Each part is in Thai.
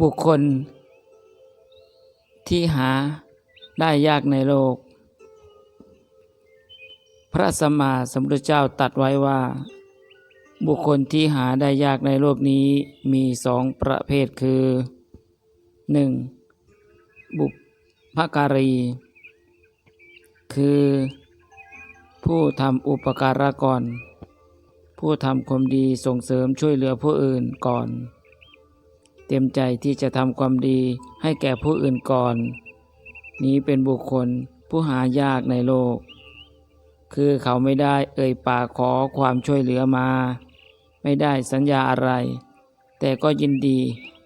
บุคคล ที่หาได้ยากในโลก พระสัมมาสัมพุทธเจ้าตัดไว้ว่า บุคคลที่หาได้ยากในโลกนี้มีสองประเภทคือ 1. บุพการี คือ ผู้ทำอุปการะก่อน ผู้ทำความดีส่งเสริมช่วยเหลือผู้อื่นก่อน ต็มใจที่จะทำความดีให้แก่ผู้อื่นก่อน นี้เป็นบุคคลผู้หายากในโลก คือเขาไม่ได้เอ่ยปากขอความช่วยเหลือมา ไม่ได้สัญญาอะไร แต่ก็ยินดี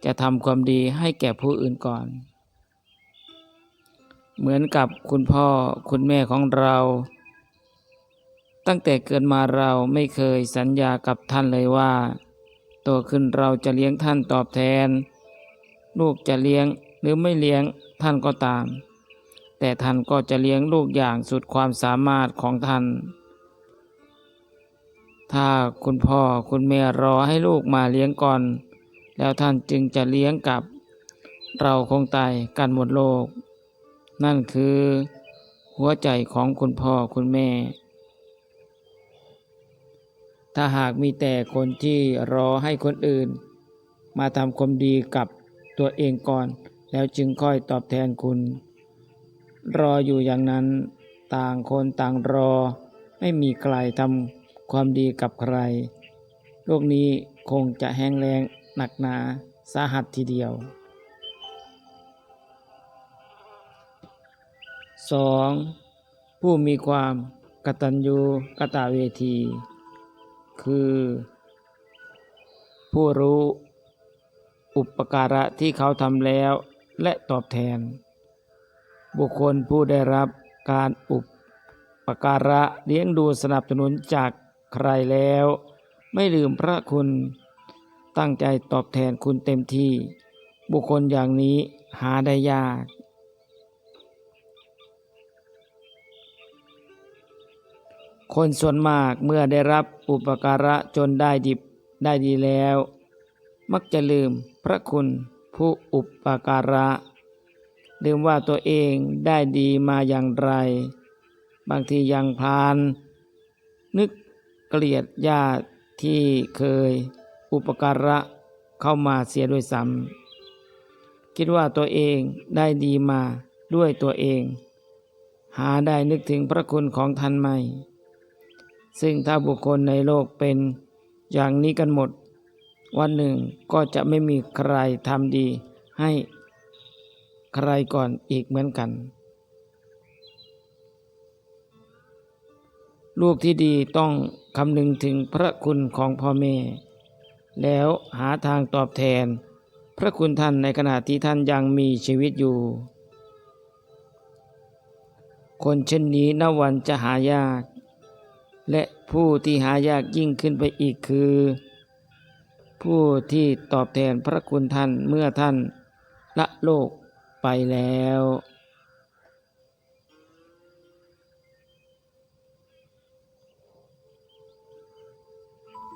จะทำความดีให้แก่ผู้อื่นก่อน เหมือนกับคุณพ่อคุณแม่ของเรา ตั้งแต่เกิดมาเราไม่เคยสัญญากับท่านเลยว่า โตขึ้นเราจะเลี้ยงท่านตอบแทน ลูกจะเลี้ยงหรือไม่เลี้ยงท่านก็ตาม แต่ท่านก็จะเลี้ยงลูกอย่างสุดความสามารถของท่าน ถ้าคุณพ่อคุณแม่รอให้ลูกมาเลี้ยงก่อน แล้วท่านจึงจะเลี้ยงกับ เราคงตายกันหมดโลก นั่นคือ หัวใจของคุณพ่อคุณแม่ ถ้าหากมีแต่คนที่รอให้คนอื่น มาทำความดีกับตัวเองก่อน แล้วจึงค่อยตอบแทนคุณ รออยู่อย่างนั้นต่างคนต่างรอ ไม่มีใครทำความดีกับใคร โลกนี้คงจะแห้งแล้งหนักหนาสาหัสทีเดียว 2. ผู้มีความกตัญญูกตเวที คือ ผู้รู้อุปการะที่เขาทำแล้วและตอบแทน บุคคลผู้ได้รับการอุปการะเลี้ยงดูสนับสนุนจากใครแล้ว ไม่ลืมพระคุณตั้งใจตอบแทนคุณเต็มที่ บุคคลอย่างนี้หาได้ยาก คนส่วนมากเมื่อได้รับอุปการะจนได้ดิบได้ดีแล้ว มักจะลืมพระคุณผู้อุปการะ ลืมว่าตัวเองได้ดีมาอย่างไร บางทียังพาน นึกเกลียดญาติที่เคยอุปการะเข้ามาเสียด้วยซ้ำคิดว่าตัวเองได้ดีมาด้วยตัวเอง หาได้นึกถึงพระคุณของท่านไหม ซึ่งถ้าบุคคลในโลกเป็นอย่างนี้กันหมด วันหนึ่งก็จะไม่มีใครทำดีให้ใครก่อนอีกเหมือนกัน ลูกที่ดีต้องคำนึงถึงพระคุณของพ่อแม่ แล้วหาทางตอบแทน พระคุณท่านในขณะที่ท่านยังมีชีวิตอยู่ คนเช่นนี้นวันจะหายาก และผู้ที่หายากยิ่งขึ้นไปอีกคือ ผู้ที่ตอบแทนพระคุณท่านเมื่อท่านละโลกไปแล้ว